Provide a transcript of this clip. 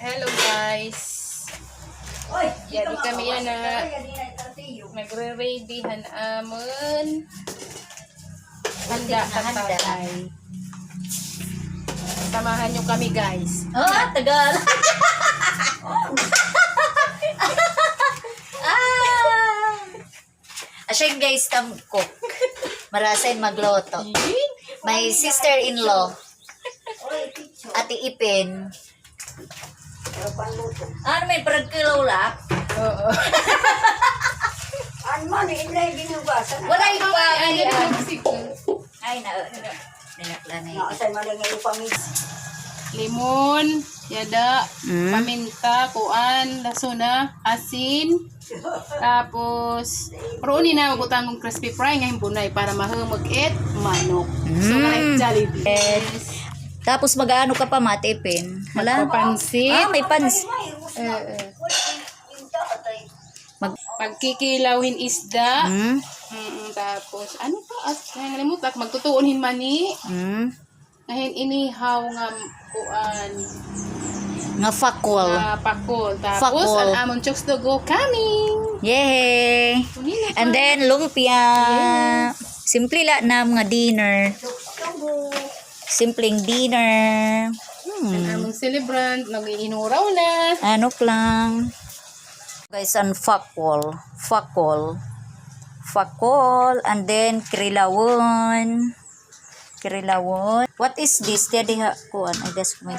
Hello guys. Di kami yan na na. nagre-ready han amon. Handa katatay. Samahan nyo kami guys. Oh, tagal. ah. Asya guys, tam cook. Marasay magloto. My sister-in-law. Ate Ipin. Ano may parang kilawlak? Oo. Ano man, inlay ginugasan. Wala yung pa. Ay, Ay, ano si ay na. Dinakla na yun. Nakasay man lang yung pamis. Limon, yada, Mm. paminta, kuan, lasuna, asin. Tapos, roon na magutang kong crispy fry ngayong bunay para mahumog it, manok. So, Mm. like Jollibee. Yes. Tapos mag-ano ka pa, Mate Ipin? Wala? Papansit. Ah, may pans. Eh, eh. Mag... Pagkikilawin isda. Hmm? Mm, tapos, ano pa? At nalimutak, magtutuunin mani. Hmm? Ngayon, inihaw nga kuan Nga fakol. na pakol. Tapos, Pakol. ang amon chokes to go coming. Yay! And then, lumpia. Simple la na mga dinner. Simpleng dinner. Ang Hmm. among celebrant, nag-iinuraw na. Ano lang. Guys, ang fakol. Fakol. Fakol. And then, krilawon. Krilawon. What is this? Daddy ha, kuan. I guess may...